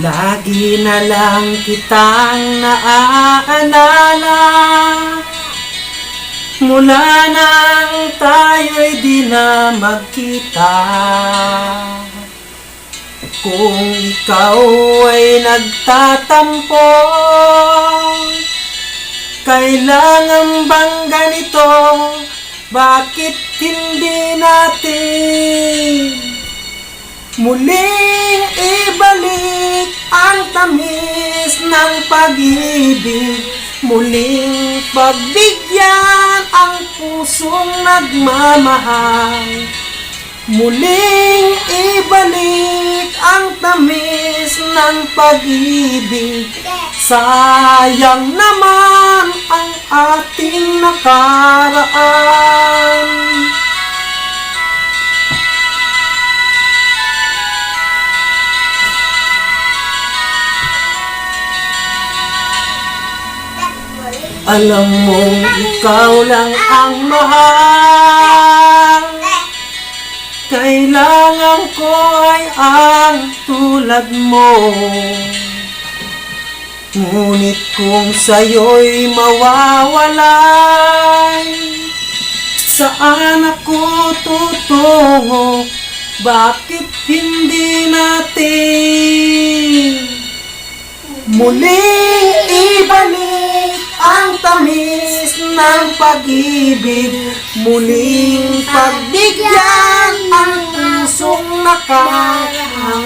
Lagi na lang kitang naaalala. Mula nang tayo'y di na magkita. Kung ikaw ay nagtatampo Kailangan bang ganito? Bakit hindi natin Muling ibalik ang tamis ng pag-ibig Muling pagbigyan ang pusong nagmamahal. Muling ibalik ang tamis ng pag-ibig. Sayang naman ang ating nakaraan Alam mong ikaw lang ang mahal. Kailangan ko ay ang tulad mo. Ngunit kung sa'yo'y mawawalay Saan ako tutungo? Bakit hindi natin? Muling ibalik ang tamis ng pag-ibig Muling pagbigyan ang pusong nakaraan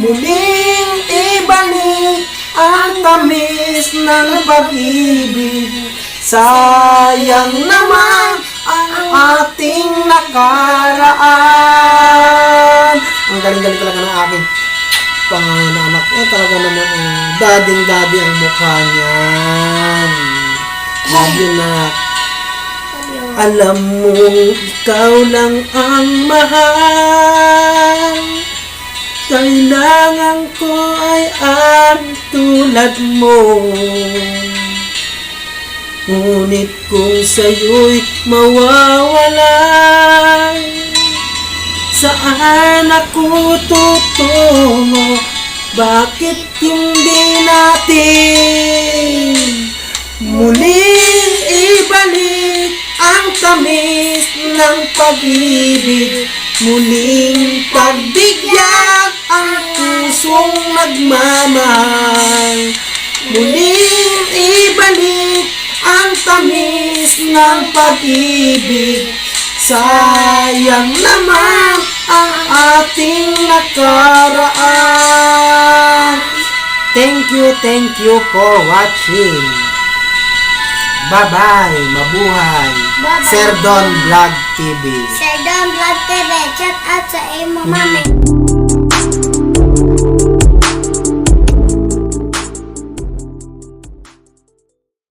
Muling ibalik ang tamis ng pag-ibig Sayang naman ang ating nakaraan Ang galing-galing talaga ng aking panganak. Eh, talaga naman, eh, dading-dadi ang mukha niyan. You na. Alam mo, ikaw lang ang mahal. Kailangan ko ay ang tulad mo. Ngunit kung sa'yo'y mawawalay, Saan ako tutungo? Bakit hindi natin muling ibalik ang tamis ng pag-ibig? Muling pagbigyan ang pusong nagmamahal. Muling ibalik ang tamis ng pag-ibig. Sayang naman ang ating nakaraan. Thank you, thank you for watching. Bye-bye, mabuhay. Bye-bye. Sir Don Vlog TV. Sir Don Vlog TV, shout out sa imo mami.